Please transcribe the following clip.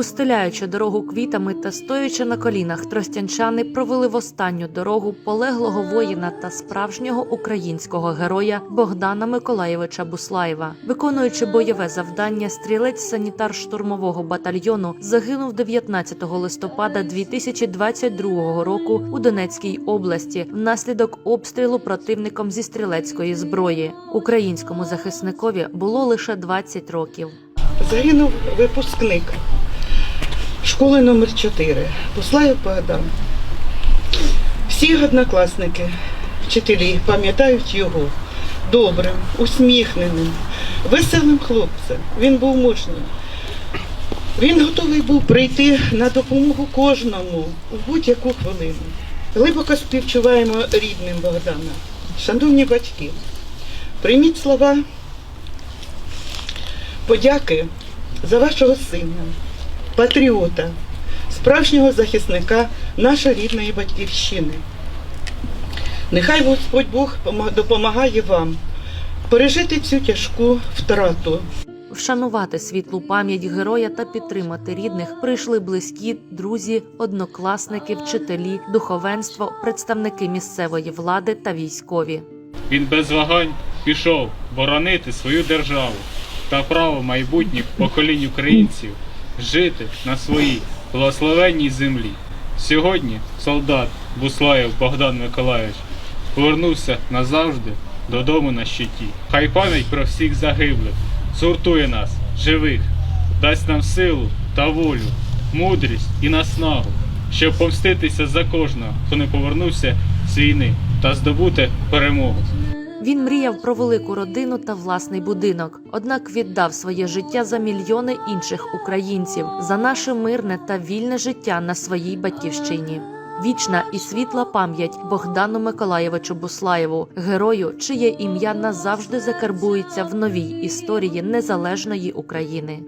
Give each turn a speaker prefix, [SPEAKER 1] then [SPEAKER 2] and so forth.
[SPEAKER 1] Устеляючи дорогу квітами та стоячи на колінах, тростянчани провели в останню дорогу полеглого воїна та справжнього українського героя Богдана Миколаєвича Буслаєва. Виконуючи бойове завдання, стрілець санітар штурмового батальйону загинув 19 листопада 2022 року у Донецькій області внаслідок обстрілу противником зі стрілецької зброї. Українському захисникові було лише 20 років.
[SPEAKER 2] Загинув випускник школи номер 4 Послаєв Богдан. Всі однокласники, вчителі пам'ятають його добрим, усміхненим, веселим хлопцем. Він був мужнім. Він готовий був прийти на допомогу кожному у будь-яку хвилину. Глибоко співчуваємо рідним Богдана. Шановні батьки, прийміть слова подяки за вашого сина, патріота, справжнього захисника нашої рідної батьківщини. Нехай Господь Бог допомагає вам пережити цю тяжку втрату.
[SPEAKER 1] Вшанувати світлу пам'ять героя та підтримати рідних прийшли близькі, друзі, однокласники, вчителі, духовенство, представники місцевої влади та військові.
[SPEAKER 3] Він без вагань пішов боронити свою державу та право майбутніх поколінь українців жити на своїй благословенній землі. Сьогодні солдат Буслаєв Богдан Миколаївич повернувся назавжди додому на щиті. Хай пам'ять про всіх загиблих згуртує нас, живих, дасть нам силу та волю, мудрість і наснагу, щоб помститися за кожного, хто не повернувся з війни та здобути перемогу.
[SPEAKER 1] Він мріяв про велику родину та власний будинок, однак віддав своє життя за мільйони інших українців, за наше мирне та вільне життя на своїй батьківщині. Вічна і світла пам'ять Богдану Миколаєвичу Буслаєву, герою, чиє ім'я назавжди закарбується в новій історії незалежної України.